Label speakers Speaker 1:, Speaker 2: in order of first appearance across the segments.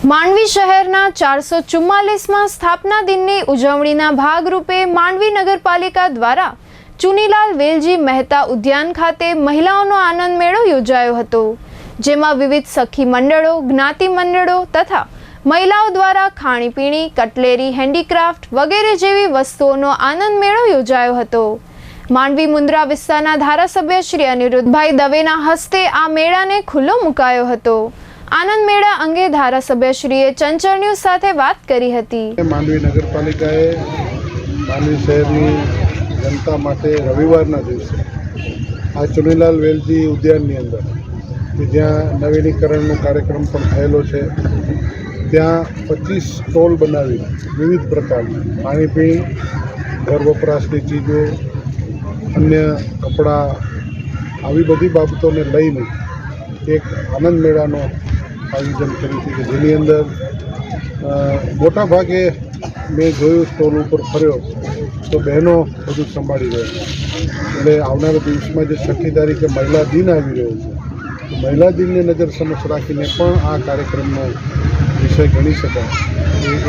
Speaker 1: માંડવી શહેરના ચારસો ચુમ્માલીસમાં સ્થાપના દિનની ઉજવણીના ભાગરૂપે માંડવી નગરપાલિકા દ્વારા ચુનીલાલ વેલજી મહેતા ઉદ્યાન ખાતે મહિલાઓનો આનંદ મેળો યોજાયો હતો, જેમાં વિવિધ સખી મંડળો, જ્ઞાતિ મંડળો તથા મહિલાઓ દ્વારા ખાણીપીણી, કટલેરી, હેન્ડીક્રાફ્ટ વગેરે જેવી વસ્તુઓનો આનંદ મેળો યોજાયો હતો. માંડવી મુન્દ્રા વિસ્તારના ધારાસભ્ય શ્રી અનિરુદ્ધભાઈ દવેના હસ્તે આ મેળાને ખુલ્લો મુકાયો હતો. આનંદ મેળા અંગે ધારાસભ્યશ્રીએ ચંચળ ન્યૂઝ સાથે વાત કરી હતી.
Speaker 2: માંડવી નગરપાલિકાએ માંડવી શહેરની જનતા માટે રવિવારના દિવસે આ ચુનીલાલ વેલજી ઉદ્યાનની અંદર, કે જ્યાં નવીનીકરણનો કાર્યક્રમ પણ થયેલો છે, ત્યાં પચીસ સ્ટોલ બનાવી વિવિધ પ્રકારની ખાણીપીણી ઘર વપરાશની ચીજો, અન્ય કપડાં, આવી બધી બાબતોને લઈને એક આનંદ મેળાનો આયોજન કર્યું છે કે જેની અંદર મોટા ભાગે મેં જોયું, સ્ટોલ ઉપર ફર્યો, તો બહેનો બધું સંભાળી રહ્યો છે. એટલે આવનારા દિવસમાં જે છઠ્ઠી તારીખે મહિલા દિન આવી રહ્યો છે, તો મહિલા દિનને નજર સમક્ષ રાખીને પણ આ કાર્યક્રમનો વિષય ગણી શકાય.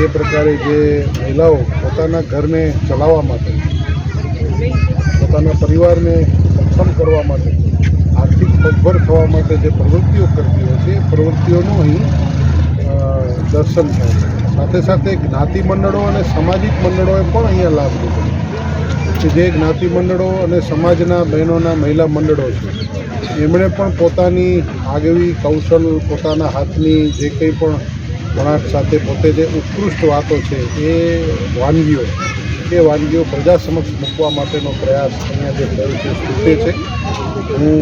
Speaker 2: એ પ્રકારે જે મહિલાઓ પોતાના ઘરને ચલાવવા માટે, પોતાના પરિવારને સક્ષમ કરવા માટે આર્થિક પગભર થવા માટે જે પ્રવૃત્તિઓ કરતી હોય છે, એ પ્રવૃત્તિઓનું અહીં દર્શન થાય છે. સાથે સાથે જ્ઞાતિ મંડળો અને સામાજિક મંડળોએ પણ અહીંયા લાભ લીધો કે જે જ્ઞાતિ મંડળો અને સમાજના બહેનોના મહિલા મંડળો છે, એમણે પણ પોતાની આગવી કૌશલ, પોતાના હાથની જે કંઈ પણ વણાટ સાથે પોતે જે ઉત્કૃષ્ટ વાતો છે, એ વાનગીઓ એ વાનગીઓ પ્રજા સમક્ષ મૂકવા માટેનો પ્રયાસ અહીંયા જે થયો છે સ્તુત્ય છે. હું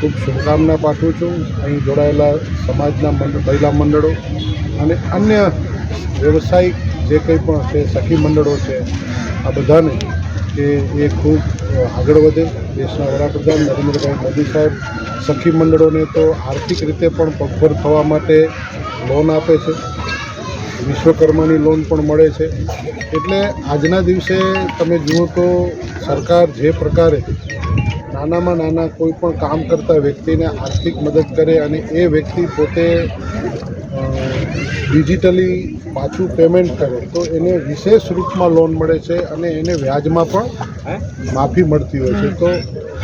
Speaker 2: ખૂબ શુભકામના પાઠવું છું. અહીં જોડાયેલા સમાજના મહિલા મંડળો અને અન્ય વ્યવસાયિક જે કંઈ પણ છે, સખી મંડળો છે, આ બધાને કે એ ખૂબ આગળ વધે. દેશના વડાપ્રધાન નરેન્દ્રભાઈ મોદી સાહેબ સખી મંડળોને તો આર્થિક રીતે પણ પગભર થવા માટે લોન આપે છે. વિશ્વકર્માની લોન પણ મળે છે. એટલે આજના દિવસે તમે જુઓ તો સરકાર જે પ્રકારે નાનામાં નાના કોઈ પણ કામ કરતા વ્યક્તિને આર્થિક મદદ કરે અને એ વ્યક્તિ પોતે ડિજિટલી પાછું પેમેન્ટ કરે, તો એને વિશેષ રૂપમાં લોન મળે છે અને એને વ્યાજમાં પણ માફી મળતી હોય છે. તો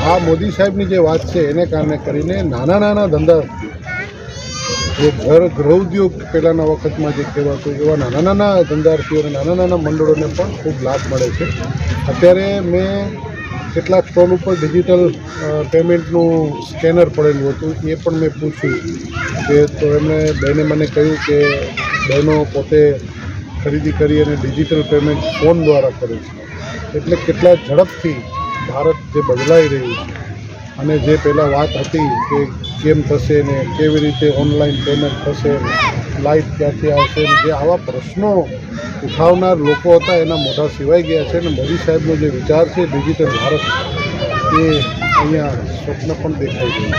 Speaker 2: આ મોદી સાહેબની જે વાત છે, એને કારણે કરીને નાના નાના ધંધા, જે ઘર, ગૃહ ઉદ્યોગ પહેલાંના વખતમાં જે કહેવાતું, એવા નાના નાના ધંધાર્થીઓને, નાના નાના મંડળોને પણ ખૂબ લાભ મળે છે. અત્યારે મેં કેટલાક સ્ટોલ ઉપર ડિજિટલ પેમેન્ટનું સ્કેનર પડેલું હતું. એ પણ મેં પૂછ્યું કે તો એમણે બહેને મને કહ્યું કે બહેનો પોતે ખરીદી કરી અને ડિજિટલ પેમેન્ટ ફોન દ્વારા કરે છે. એટલે કેટલા ઝડપથી ભારત જે બદલાઈ રહ્યું છે. અને જે પહેલાં વાત હતી કે કેમ થશે ને કેવી રીતે ઓનલાઈન પેમેન્ટ થશે લાઇટ ક્યાંથી આવશે ને જે આવા પ્રશ્નો ઉઠાવનાર લોકો હતા, એના મોઢા સિવાય ગયા છે. અને મોદી સાહેબનો જે વિચાર છે ડિજિટલ ભારત, એ અહીંયા સ્વપ્ન પણ દેખાઈ ગયું